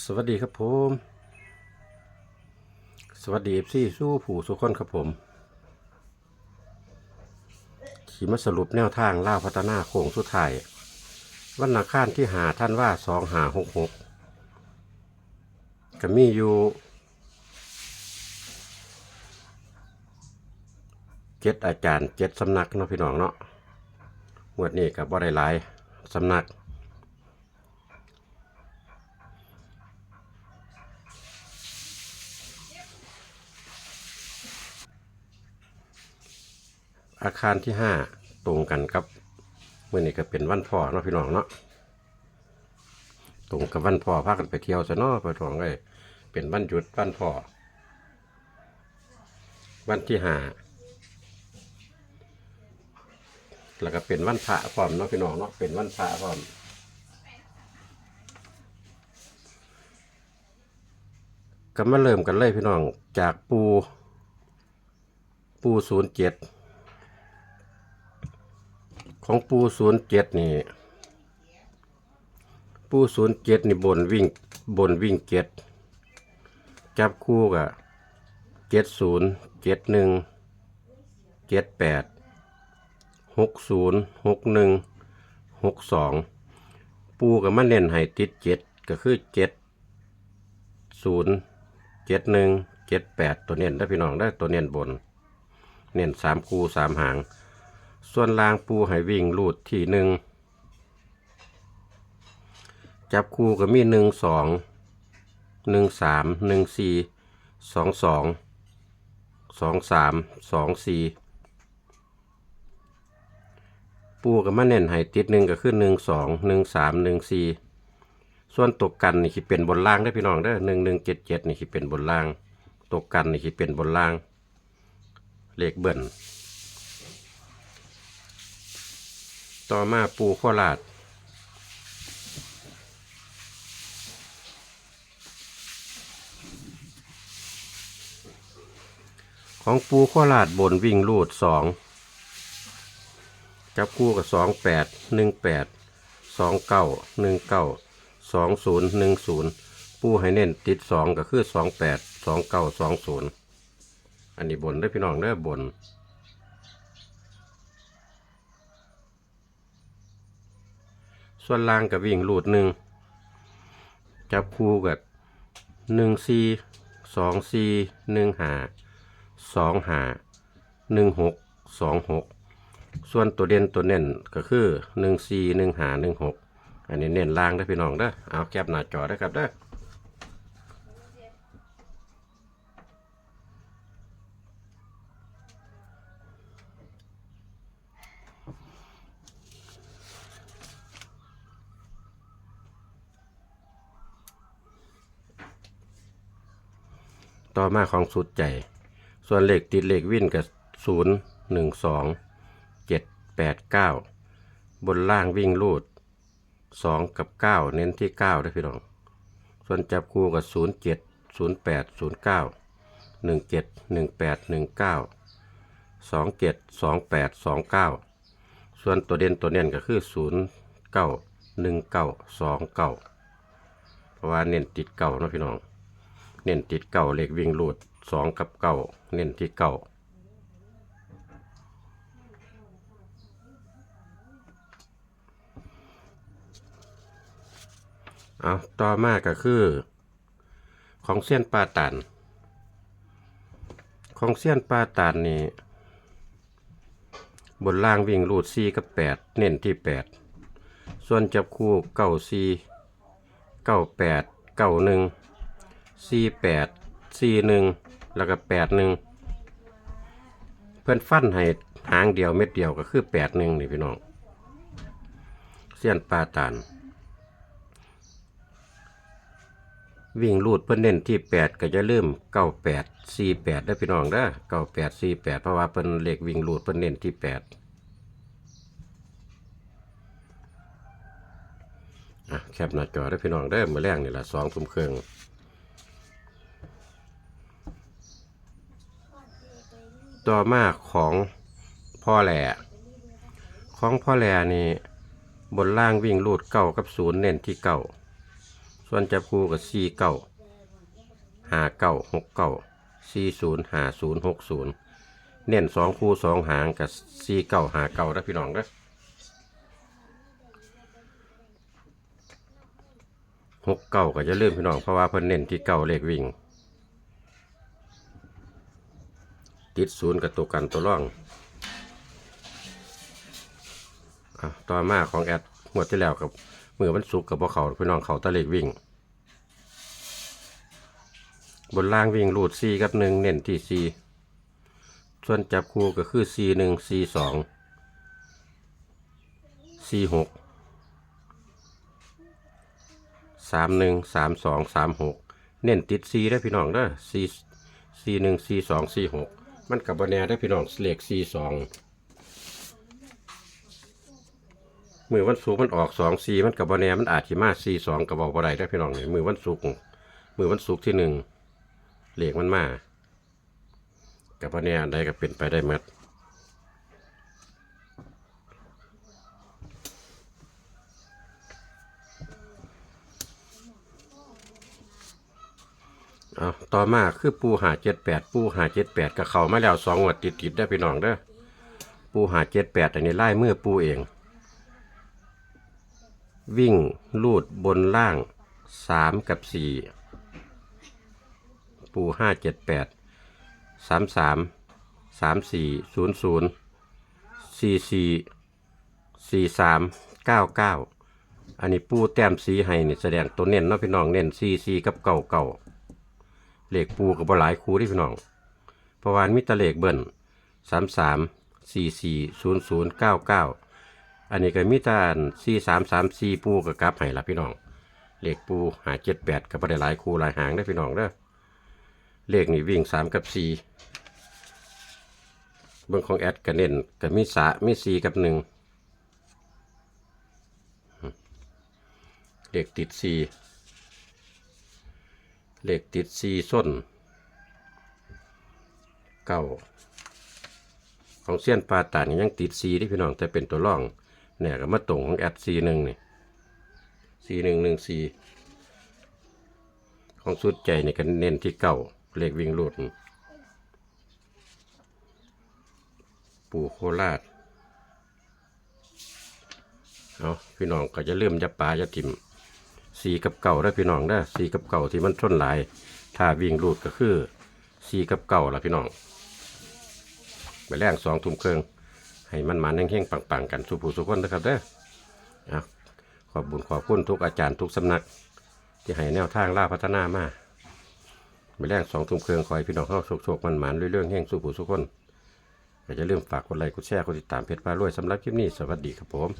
สวัสดีครับผม สวัสดีเอฟซีสู้ผู้สุขคนครับผมขี่มาสรุปแนวทางล่าพัฒนาโค้งสุดท้ายวันนาคารที่หาท่านว่าสองหาหกหกก็มีอยู่เจ็ดอาจารย์เจ็ดสำนักเนาะพี่น้องเนาะงวดนี้กับบ่ได้หลายสำนัก อาคารที่ห้าตรงกันครับเมื่อนี้ก็เป็นวันพ่อเนาะพี่น้องเนาะตรงกับวันพ่อพากันไปเที่ยวซะเนาะไปทองเลยเป็นวันหยุดวันพ่อวันที่ห้าแล้วก็เป็นวันพระพร้อมเนาะพี่น้องเนาะเป็นวันพระพร้อมก็มาเริ่มกันเลยพี่น้องจากปูปูศูนย์เจ็ด ของปูศูนย์เจ็ดนี่ ปูศูนย์เจ็ดนี่บนวิ่งบนวิ่งเจ็ดจับคู่กับเจ็ดศูนย์เจ็ดหนึ่งเจ็ดแปดหกศูนย์หกหนึ่งหกสองปูกับมันเน้นให้ติดเจ็ดก็คือเจ็ดศูนย์เจ็ดหนึ่งเจ็ดแปดตัวเน้นได้พี่น้องได้ตัวเน้นบน เน้นสามคูสามหาง ส่วนลางปูให้วิ่งลูดที่หนึ่งจับคู่ก็มีหนึ่งสองหนึ่งสามหนึ่งสี่สองสองสองสามสองสี่ปูก็มาเน้นให้ติดหนึ่งก็คือหนึ่งสองหนึ่งสามหนึ่งสี่ส่วนตกกันนี่คิดเป็นบนล่างได้พี่น้องได้หนึ่งหนึ่งเจ็ดเจ็ดนี่คิดเป็นบนล่าง ตกกันนี่คิดเป็นบนล่าง เลขเบิ่น ต่อมาปูโคราชของปูโคราชบนวิ่งลูดสองจับคู่กับสองแปดหนึ่งแปดสองเก้าหนึ่งเก้าสองศูนย์หนึ่งศูนย์ปูให้เน้นติดสองก็คือสองแปดสองเก้าสองศูนย์อันนี้บนได้พี่น้องเด้บน ส่วนล่างกับวิ่งลูดหนึ่งจับคู่กับหนึ่งซีสองซีหนึ่งหาสองหาหนึ่งหกสองหกส่วนตัวเด่นตัวเน้นก็คือหนึ่งซีหนึ่งหาหนึ่งหกอันนี้เน้นล่างได้พี่น้องเด้อเอาแคบหน้าจอได้ครับเด้อ ต่อมาของสุดใจ ส่วนเลขติดเลขวิ่นกับศูนย์หนึ่งสองเจ็ดแปดเก้าบนล่างวิ่งลูดสองกับเก้าเน้นที่เก้าได้พี่น้อง ส่วนจับคู่กับศูนย์เจ็ดศูนย์แปดศูนย์เก้าหนึ่งเจ็ดหนึ่งแปดหนึ่งเก้าสองเจ็ดสองแปดสองเก้าส่วนตัวเด่นตัวเน้นก็คือศูนย์เก้าหนึ่งเก้าสองเก้าเพราะว่าเน้นติดเก้านะพี่น้อง เน้นติดเก้าเลขวิ่งลูดสองกับเก้าเน้นที่เก้าเอาต่อมาก็คือ ของเส้นปลาตัน ของเส้นปลาตันนี่บนล่างวิ่งรูดซีกับแปดเน้นที่แปดส่วนจับคู่เก้าซีเก้าแปดเก้าหนึ่ง ซีแปดซีหนึ่งแล้วก็แปดหนึ่งเพื่อนฟันให้หางเดียวเม็ดเดียวก็คือแปดหนึ่งนี่พี่น้องเส้ยนปลาตันวิ่งลูดเพิ่นเน้นที่แปดก็จะเริ่มเก้าแปดสี่แปดได้พี่น้องเด้อเก้าแปดสี่แปดเพราะว่าเพิ่นเลขวิ่งลูดเพิ่นเน้นที่แปดอะแคปหน้าจอได้พี่น้องเด้อมือแรกนี่แหละสองทุ่มครึ่ง ต่อมาของพ่อแหล่ของพ่อแหล่นี่บนล่างวิ่งลูดเก้ากับศูนย์เน้นที่เก้าส่วนจับคู่กับสี่เก้าห้าเก้าหกเก้าสี่ศูนย์ห้าศูนย์หกศูนย์เน้นสองคู่สองหางกับสี่เก้าห้าเก้านะพี่น้องนะหกเก้าก็จะเริ่มพี่น้องเพราะว่าเพิ่นเน้นที่เก้าเลขวิ่ง ติดศูนย์กับตัวกันตัวร่องอต่อมาของแอดงวดที่แล้วกับมือวันศุกร์กับพวกเขาพี่น้องเขาตะเลกวิ่ง บนล่างวิ่งรูดซีกับหนึ่งเน้นที่ซีส่วนจับคู่ก็คือซีหนึ่งซีสองซีหกสามหนึ่งสามสองสามหกเน้นติดซีได้พี่น้องเด้อซีซีหนึ่งซีสองซีหก มันกับบแนได้พี่น้องเลขสี่สองมือวันศุกร์มันออกสองสี่มันกับบแนมันอาจจะมาสี่สองกับบอกบ่ไดได้พี่น้องนี่มือวันศุกร์มือวันศุกร์ที่หนึ่งเลขมันมากับพ่อเนี่ยอันใดก็เป็นไปได้หมด เอาต่อมาคือปูหาเจ็ดแปดปูหาเจ็ดแปดกับเขามาแล้วสองงวดติดติดได้พี่น้องเด้อปูหาเจ็ดแปดอันนี้ไล่เมื่อปูเอง วิ่งลูดบนล่างสามกับสี่ปูห้าเจ็ดแปดสามสามสามสี่ศูนย์ศูนย์สี่สี่สี่สามเก้าเก้าอันนี้ปูแต้มสีให้นี่แสดงตัวเน้นเนาะพี่น้องเน้นสี่สี่กับเก่าเก่า เลขปูกับบหลายคูที่พี่น้องเพราะว่ามิตรเลขเบิ้ลสามสามสี่สี่ศูนย์ศูนย์เก้าเก้าอันนี้ก็มิตรสี่สามสามสี่ปูกับกลับให้ละพี่น้องเลขปูหาเจ็ดแปดกับบได้หลายคูหลายหางได้พี่น้องเด้อเลขนี่วิ่งสามกับสี่เบื้องของแอดก็เน้นก็มีสามีสี่กับหนึ่งเลขติดสี่ เลขติดสี่ส้นเก้าของเสี้ยนปลาตานยังติดสีที่พี่น้องแต่เป็นตัวร่องเนี่ยก็มาตรงของแอดสีหนึ่งนี่สี่หนึ่งหนึ่งสีของสุดใจนี่ก็เน้นที่เก่าเลขวิ่งรูดปู่โคราชเอาพี่น้องก็จะเริ่มจะปลาจะทิม สีกับเก่าได้พี่น้องได้สีกับเก่าที่มันชนหลาย ถ้าวิ่งรูดก็คือสีกับเก่าละพี่น้องไปแรงสองทุ่มเครื่องให้มันมันแห้งๆปังๆกันสุผู้สุคนนะครับเด้อขอบบุญขอบคุณทุกอาจารย์ทุกสำนัก ที่ให้แนวทางล่าพัฒนามาไปแรกสองทุ่มเครื่องคอยพี่น้องเข้าโชคๆมันหมานเรื่องแห่งสู้ผู้สุคนก็จะเริ่าลืมฝากกดไลค์กดแชร์กดติดตามเพจพารวยสำหรับคลิปนี้สวัสดีครับผม